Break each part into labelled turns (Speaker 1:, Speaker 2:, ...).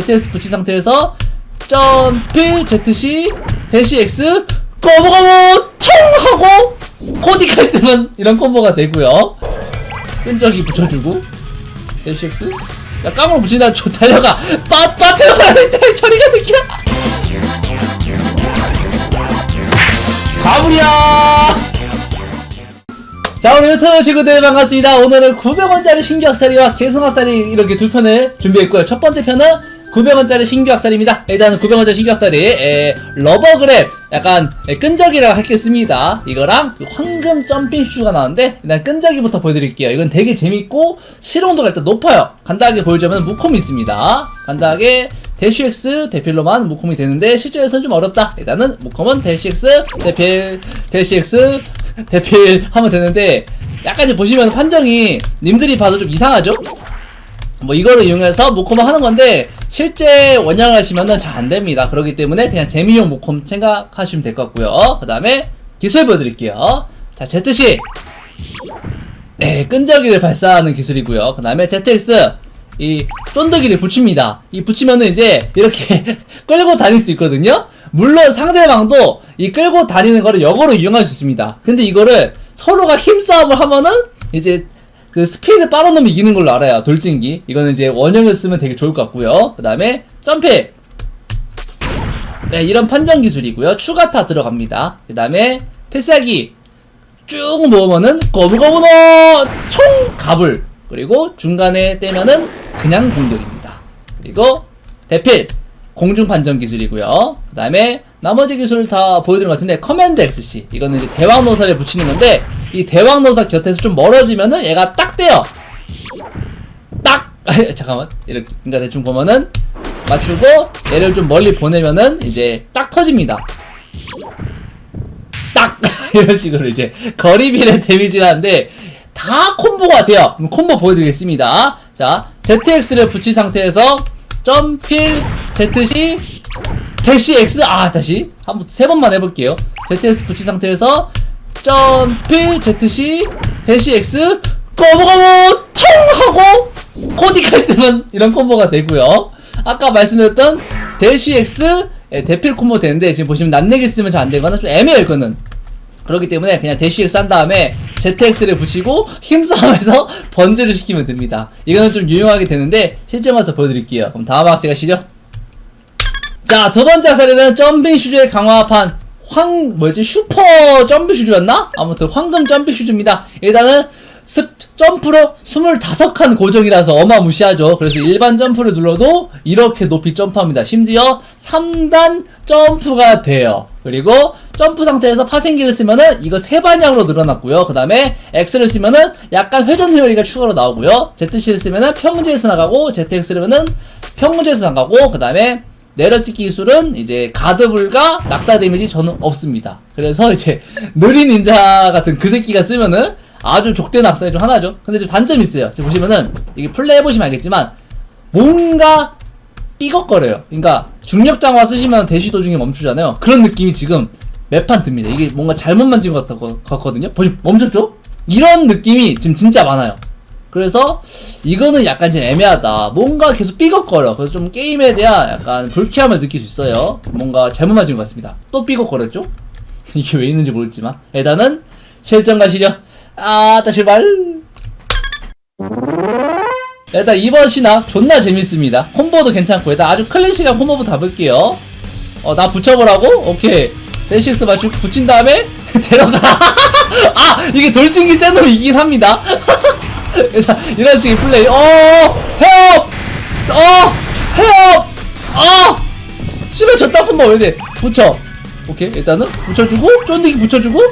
Speaker 1: ZS 붙인 상태에서 점프 ZC 대시 X 거부거부 총 하고 코디가 있으면 이런 콤보가 되고요. 끈적이 붙여주고 대시 X. 야 깡으로 붙이다 저 달려가 빠 빠트려가 저리가 새끼야. 가불이야. 자 우리 유튜브 친구들 반갑습니다. 오늘은 900원짜리 신규학살이와 계승학살이 이렇게 두 편을 준비했고요. 첫 번째 편은 900원짜리 신규 학살입니다. 일단은 900원짜리 신규 학살이 에, 러버그랩 약간 에, 끈적이라고 하겠습니다. 이거랑 황금 점핑 슈가 나왔는데 일단 끈적이부터 보여드릴게요. 이건 되게 재밌고 실용도가 일단 높아요. 간단하게 보여주면 무콤이 있습니다. 간단하게 대쉬X 대필로만 무콤이 되는데 실제에서는 좀 어렵다. 일단은 무콤은 대쉬X 대필 대쉬X 대필 하면 되는데 약간 이제 보시면 판정이 님들이 봐도 좀 이상하죠? 뭐 이거를 이용해서 모콤을 하는 건데 실제 원양을 하시면은 잘 안됩니다. 그렇기 때문에 그냥 재미용 모콤 생각하시면 될 것 같고요. 그 다음에 기술 보여드릴게요. 자 ZC 네 끈적이를 발사하는 기술이고요. 그 다음에 ZX 이 쫀득이를 붙입니다. 이 붙이면은 이제 이렇게 끌고 다닐 수 있거든요. 물론 상대방도 이 끌고 다니는 거를 역으로 이용할 수 있습니다. 근데 이거를 서로가 힘싸움을 하면은 이제 그 스피드 빠른 놈이 이기는 걸로 알아요. 돌진기. 이거는 이제 원형을 쓰면 되게 좋을 것 같고요. 그 다음에 점프. 네, 이런 판정 기술이고요. 추가타 들어갑니다. 그 다음에 패스하기. 쭉 모으면은 거부거부노 총 갑을. 그리고 중간에 떼면은 그냥 공격입니다. 그리고 대필. 공중 판정 기술이고요. 그 다음에 나머지 기술 다 보여드린 것 같은데 커맨드 XC 이거는 이제 대왕 노사를 붙이는 건데 이 대왕 노사 곁에서 좀 멀어지면은 얘가 딱 떼요. 딱 잠깐만 이렇게 그러니까 대충 보면은 맞추고 얘를 좀 멀리 보내면은 이제 딱 터집니다. 딱 이런 식으로 이제 거리비례 데미지를 하는데 다 콤보가 돼요. 그럼 콤보 보여드리겠습니다. 자 ZX를 붙인 상태에서 점필 ZC 대시 X 아 다시 한번 세 번만 해볼게요. ZS 붙인 상태에서 점필 ZC 대시 X 거부거부 총 하고 코디가 있으면 이런 콤보가 되고요. 아까 말씀드렸던 대시 X 예, 대필 콤보 되는데 지금 보시면 난내기 쓰면 잘 안되거나 좀 애매해요 이거는. 그렇기 때문에 그냥 대시X 한 다음에 ZX를 붙이고 힘싸움에서 번지를 시키면 됩니다. 이거는 좀 유용하게 되는데 실전 가서 보여드릴게요. 그럼 다음 학생 가시죠. 자, 두 번째 사례는 점핑 슈즈의 강화판 황 뭐지 슈퍼 점프 슈즈였나? 아무튼 황금 점프 슈즈입니다. 일단은 습 점프로 25칸 고정이라서 어마무시하죠. 그래서 일반 점프를 눌러도 이렇게 높이 점프합니다. 심지어 3단 점프가 돼요. 그리고 점프 상태에서 파생기를 쓰면은 이거 세 반향으로 늘어났고요. 그 다음에 X를 쓰면은 약간 회전 회오리가 추가로 나오고요. ZC를 쓰면은 평지에서 나가고 ZX를 쓰면은 평지에서 나가고 그 다음에 내려찍기 기술은 이제 가드 불가 낙사 데미지 저는 없습니다. 그래서 이제 느린 닌자 같은 그 새끼가 쓰면은 아주 족대 낙사의 중 하나죠. 근데 좀 단점이 있어요. 지금 보시면은 이게 플레이 해보시면 알겠지만 뭔가 삐걱거려요. 그러니까 중력 장화 쓰시면 대시 도중에 멈추잖아요. 그런 느낌이 지금 몇판 듭니다. 이게 뭔가 잘못 만진 것 같- 같거든요. 보시 멈췄죠? 이런 느낌이 지금 진짜 많아요. 그래서 이거는 약간 좀 애매하다. 뭔가 계속 삐걱거려. 그래서 좀 게임에 대한 약간 불쾌함을 느낄 수 있어요. 뭔가 잘못 맞은 것 같습니다. 또 삐걱거렸죠? 이게 왜 있는지 모르겠지만 일단은 실전 가시죠. 아, 다시 말. 일단 이번 신학 존나 재밌습니다. 콤보도 괜찮고 일단 아주 클래식한 콤보부터 가볼게요. 어, 나 붙여보라고? 오케이. 데식스 맞추 붙인 다음에 데려가. 아, 이게 돌진기 센 놈이 이긴 합니다. 일단 이런 식의 플레이. 어, 헤업, 어, 헤업, 어. 씨발 저따 콤보 왜 돼? 붙여. 오케이 일단은 붙여주고 쫀디기 붙여주고.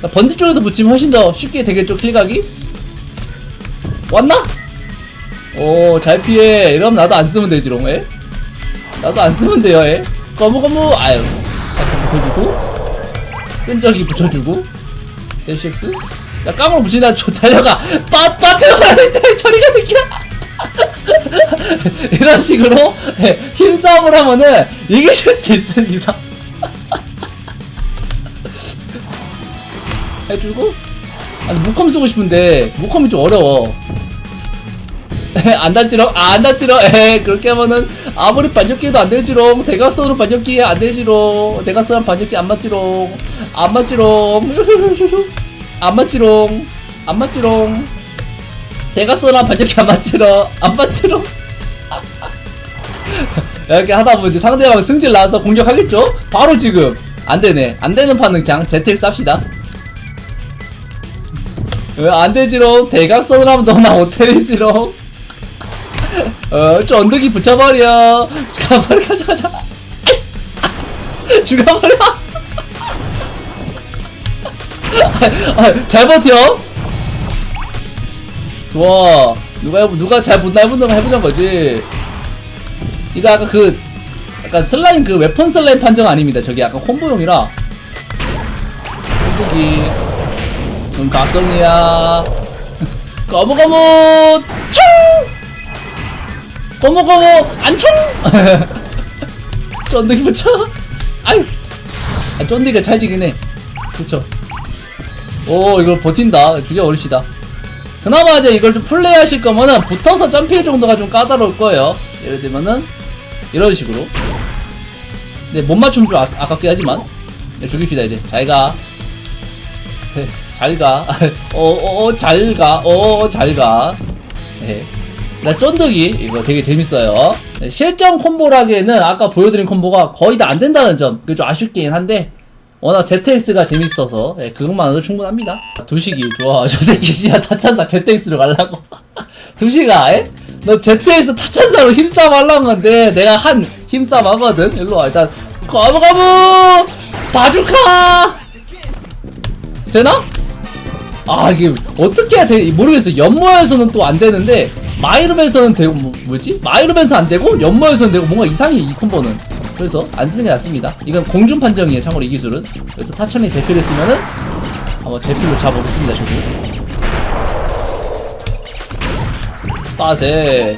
Speaker 1: 자 번지 쪽에서 붙이면 훨씬 더 쉽게 되겠죠 킬각이. 왔나? 오, 잘 피해. 이러면 나도 안 쓰면 되지롱, 에? 나도 안 쓰면 돼요, 에? 거무거무, 아유. 살짝 붙여주고, 끈적이 붙여주고, 대시엑스. 야, 깡으로 붙이다, 저 달려가. 빠, 빠트려가, 저리가 새끼야! 이런 식으로, 예, 힘싸움을 하면은, 이기실 수 있습니다. 해주고, 아니, 무컴 쓰고 싶은데, 무컴이 좀 어려워. 안 닿지롱 아, 안 닿지롱 에 그렇게 하면은 아무리 반격기도 안 되지롱 대각선으로 반격기 안 되지롱 대각선 반격기 안 맞지롱 안 맞지롱 안 맞지롱 안 맞지롱. 대각선한 반격기 안 맞지롱 안 맞지롱. 이렇게 하다 보면 이제 상대방 승질 나서 공격하겠죠? 바로 지금. 안 되네. 안 되는 판은 그냥 ZX 합시다. 어, 안 되지롱. 대각선으로 하면 너나 못때리지롱. 어 쫀득이 붙여버려. 가버려 가자 가자. 죽여버려 잘 버텨 좋아 누가 해보, 누가 잘 붙나 해본다고 해보자는 거지. 이거 아까 그 약간 슬라임 그 웨펀 슬라임 판정 아닙니다. 저기 약간 콤보용이라. 쫀득이 넌 각성이야. 거무거무 총! 거무거무 안총! 쫀득이 붙여. 아유. 아, 쫀득이가 찰지긴 해. 그쵸 오 이걸 버틴다. 죽여버립시다. 그나마 이제 이걸 좀 플레이 하실 거면은 붙어서 점핑 정도가 좀 까다로울 거예요. 예를 들면은 이런 식으로. 근데 못 맞추면 좀 아, 아깝긴 하지만. 네, 죽입시다 이제. 잘가. 네, 잘가. 어어어 잘가. 어어 잘가. 네. 나 쫀득이 이거 되게 재밌어요. 네, 실전 콤보라기에는 아까 보여드린 콤보가 거의 다 안 된다는 점. 그게 좀 아쉽긴 한데 워낙 ZX가 재밌어서 예, 그것만으로 충분합니다. 두식이 좋아. 저 새끼 씨야 타찬사 ZX로 가려고. 두식아 에? 너 ZX 타찬사로 힘싸움 하려는 건데 내가 한 힘싸움 하거든? 일로 와 일단. 거부거부 바주카! 되나? 아 이게 어떻게 해야 돼? 모르겠어. 연모에서는 또 안 되는데 마이룸에서는 되고 뭐, 뭐지? 마이룸에서 안 되고 연모에서는 되고 뭔가 이상해 이 콤보는 그래서 안 쓰는 게 낫습니다. 이건 공중 판정이에요 참고로 이 기술은. 그래서 타천이 대표를 쓰면은 한번 대표로 잡아보겠습니다 저도 빠세.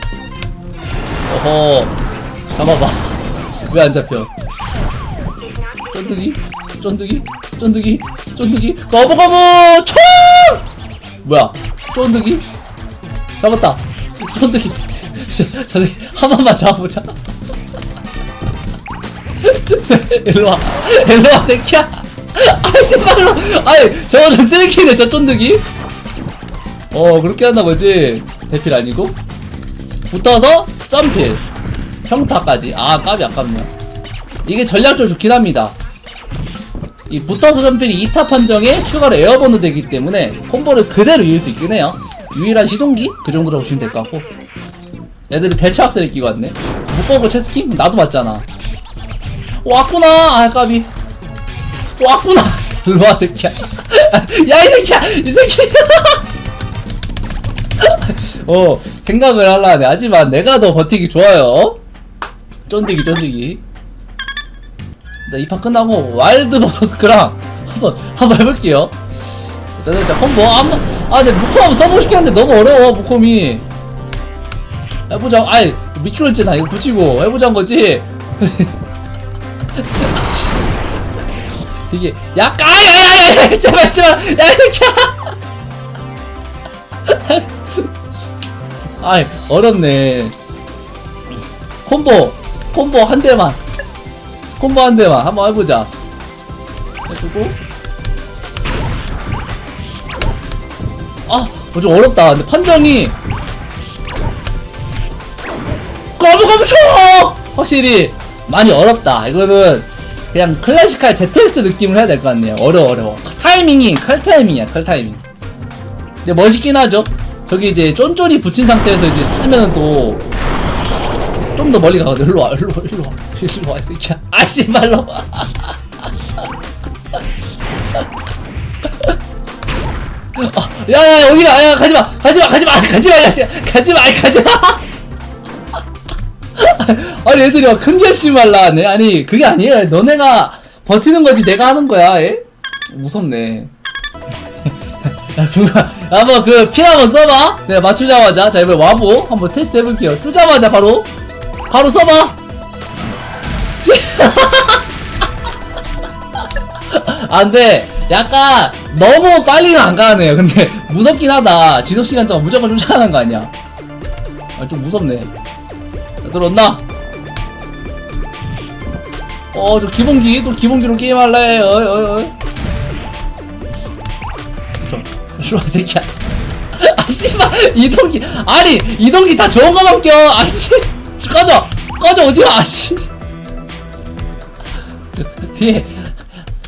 Speaker 1: 어허. 잡아봐. 왜 안 잡혀? 쫀득이? 쫀득이? 쫀득이? 쫀득이? 거부거부 총! 뭐야? 쫀득이? 잡았다. 쫀득이. 저- 저기 한 번만 잡아보자 일로와. 일로와 새끼야. 아이 신발로. 아이 저거 좀 찔기네 저 쫀득이. 어 그렇게 한다 거지. 대필 아니고. 붙어서 점필. 평타까지. 아 까비 아깝네요 이게 전략적으로 좋긴 합니다. 이 붙어서 점필이 2타 판정에 추가로 에어본도 되기 때문에 콤보를 그대로 이을 수 있긴 해요. 유일한 시동기? 그 정도로 보시면 될 것 같고. 애들이 대처 학생을 끼고 왔네. 묶어고 체스킹? 나도 맞잖아 왔구나. 아 까비. 왔구나. 일로와 새끼야. 야 이 새끼야. 이 새끼. 어 생각을 하려네. 하지만 내가 더 버티기 좋아요. 쫀디기 쫀디기 나이판 끝나고 와일드 버터스크랑 한번 한번 해볼게요. 일단은 진짜 콤보. 한번 아 근데 무콤 한번 써보고 싶긴 한데 너무 어려워 무콤이. 해보자. 아이 미끄럽잖아 이거 붙이고 해보자는 거지 이게 약간 아야야야 제발 제발. 야 새끼야 아이 어렵네. 콤보 콤보 한 대만. 콤보 한 대만. 한번 해보자. 해주고. 아좀 어렵다. 근데 판정이. 거부거부 쳐! 확실히 많이 어렵다. 이거는 그냥 클래식할 ZX 느낌을 해야 될 것 같네요. 어려워 어려워. 타이밍이 칼 타이밍이야 칼 타이밍. 근데 멋있긴 하죠? 저기 이제 쫀쫀이 붙인 상태에서 이제 쓰면은 또좀 더 멀리 가거든 일로 와 일로 와 일로 와. 일로 와이 새끼야. 아 씨발로 아, 야야 어디가 야 가지마. 가지마 가지마. 가지마 야 씨, 가지마 가지마 아니 애들이 막 큰 결심을 나네. 아니 그게 아니에요. 너네가 버티는 거지 내가 하는 거야 에? 무섭네. 야 중간 한번 그필 한번 써봐. 내가 맞추자마자. 자 이번에 와보. 한번 테스트 해볼게요. 쓰자마자 바로 바로 써봐. 안돼 약간 너무 빨리는 안 가네요. 근데 무섭긴 하다. 지속 시간 동안 무조건 쫓아가는 거 아니야? 아, 좀 무섭네. 자, 들었나? 어, 저 기본기, 또 기본기로 게임할래. 어이, 어이, 어이. 좀, 이리와, 이 새끼야. 아, 씨발, 이동기. 아니, 이동기 다 좋은 거 넘겨. 아, 씨. 꺼져. 꺼져, 오지 마, 씨. 예.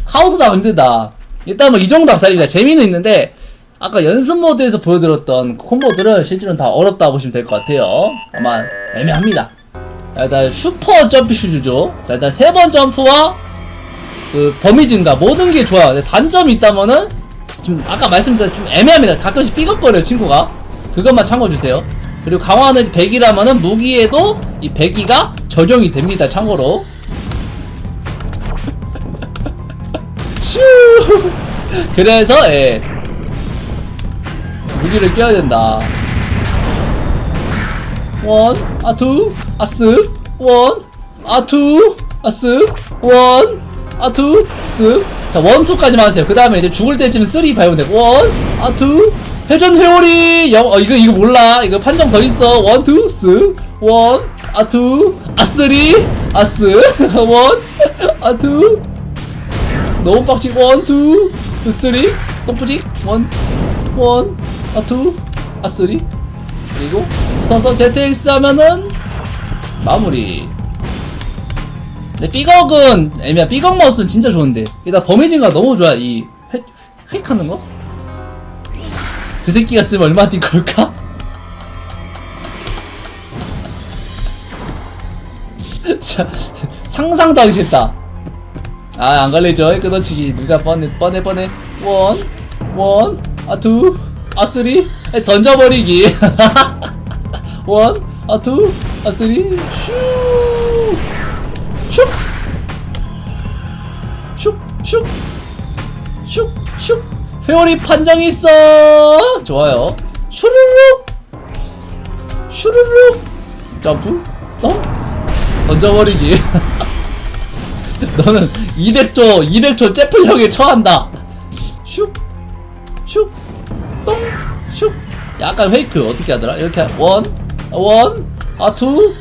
Speaker 1: 카오스다 힘들다. 일단 뭐 이 정도 악살이다. 재미는 있는데 아까 연습 모드에서 보여드렸던 콤보들은 실제로는 다 어렵다 보시면 될 것 같아요. 아마 애매합니다. 자, 일단 슈퍼 점프 슈즈죠. 자, 일단 세 번 점프와 그 범위 증가 모든 게 좋아요. 단점이 있다면은 좀 아까 말씀드린 좀 애매합니다. 가끔씩 삐걱거려요 친구가. 그것만 참고주세요. 그리고 강화는 100이라면은 무기에도 이 100기가 적용이 됩니다. 참고로. 슈 그래서 예 무기를 껴야 된다. 원 아 투 아스 원 아 투 아스 원 아투 스자 원 투까지만 하세요. 그 다음에 이제 죽을 때쯤 쓰리 밟으면 되고 원 아 투. 회전 회오리. 영, 어 이거 이거 몰라. 이거 판정 더 있어. 원투 스원 아 투 아 쓰리 아스 원 아 투. 너무 빡치고 원, 투, 쓰리. 똥뿌직. 원, 원, 아 투, 아 쓰리 그리고 붙어서 ZX 하면은 마무리 근데 삐걱은 애매야 삐걱 마우스는 진짜 좋은데 일단 범위진가 너무 좋아 이 획, 획하는 거? 그 새끼가 쓰면 얼마나 뛸 걸까? 자, 상상도 하기 싫다 아, 안 걸리죠? 끊어치기. 누가 뻔해, 뻔해, 뻔해. 원, 원, 아, 투, 아, 쓰리. 에, 던져버리기. 원, 아, 투, 아, 쓰리. 슈, 슉, 슉, 슉, 슉, 슉. 회오리 판정이 있어. 좋아요. 슈르륵, 슈르륵. 점프, 어? 던져버리기. 너는 200조 200조 째플형에 처한다. 슉, 슉, 똥, 슉. 약간 페이크 어떻게 하더라? 이렇게 원, 원, 아 투.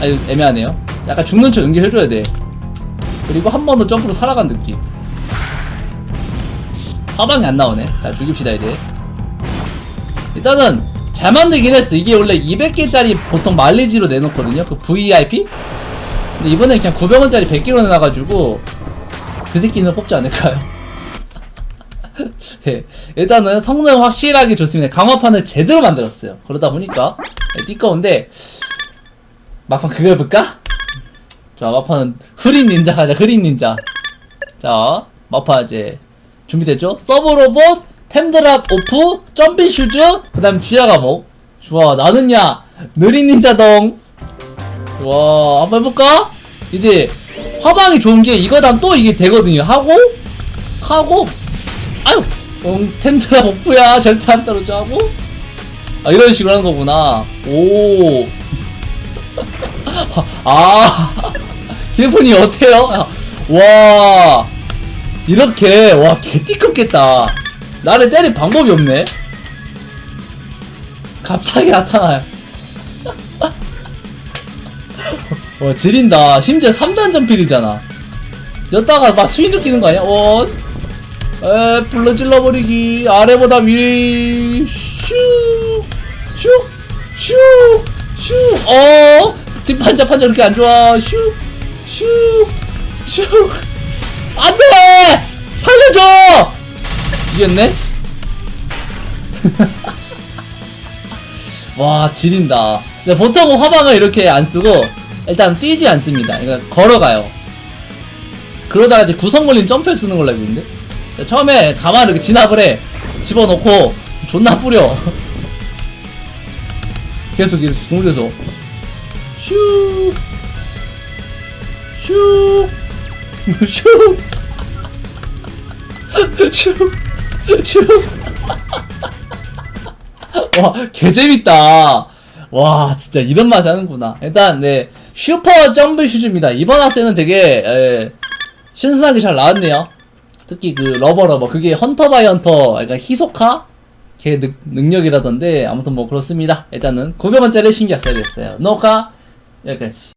Speaker 1: 아 이거 애매하네요. 약간 죽는 척 연기해줘야 돼. 그리고 한 번 더 점프로 살아간 느낌. 화방이 안 나오네. 자 죽입시다 이제. 일단은 잘 만들긴 했어. 이게 원래 200개짜리 보통 말리지로 내놓거든요. 그 VIP. 근데 이번에 그냥 900원짜리 100개로 내놔가지고 그 새끼는 뽑지 않을까요? 네, 일단은 성능 확실하게 좋습니다. 강화판을 제대로 만들었어요. 그러다 보니까 네, 띠꺼운데 막판 그거 해볼까? 자 막판은 흐린 닌자 가자 흐린 닌자 자 막판 이제 준비됐죠? 서브 로봇 템드랍 오프 점핑 슈즈 그 다음 지하 감옥 좋아 나는야 느린 닌자동 와 한번 해볼까? 이제 화방이 좋은 게 이거 다음 또 이게 되거든요 하고 하고 아유 응, 텐트라 복부야. 절대 안 떨어져 하고. 아 이런 식으로 하는 거구나. 오아. 기분이 어때요? 와. 이렇게. 와 개띠껍겠다. 나를 때릴 방법이 없네. 갑자기 나타나요. 와 지린다. 심지어 3단 점필이잖아. 여다가 막 스윙도 끼는 거 아니야? 원 에, 불러 질러버리기. 아래보다 위 슉슉슉슉어? 지금 판자 판자 이렇게 안 좋아. 슉슉슉 안돼! 살려줘! 이겼네? 와 지린다. 근데 보통 화방을 이렇게 안 쓰고 일단 뛰지 않습니다. 그러니까 걸어가요. 그러다가 이제 구성 걸린 점프를 쓰는 걸로 알고 있는데? 자, 처음에 가만히 이렇게 진압을 해 집어넣고 존나 뿌려 계속 이렇게 공중에서 슈 슈, 슈, 슈, 슈. 와, 개재밌다. 와, 진짜 이런 맛이 하는구나. 일단, 네, 슈퍼 점프 슈즈입니다. 이번 학생은 되게, 에, 신선하게 잘 나왔네요. 특히 그 러버 러버. 그게 헌터 바이 헌터, 약간 히소카? 걔 능, 능력이라던데 아무튼 뭐 그렇습니다. 일단은 900원짜리 신기약 써야겠어요. 노카 여기까지.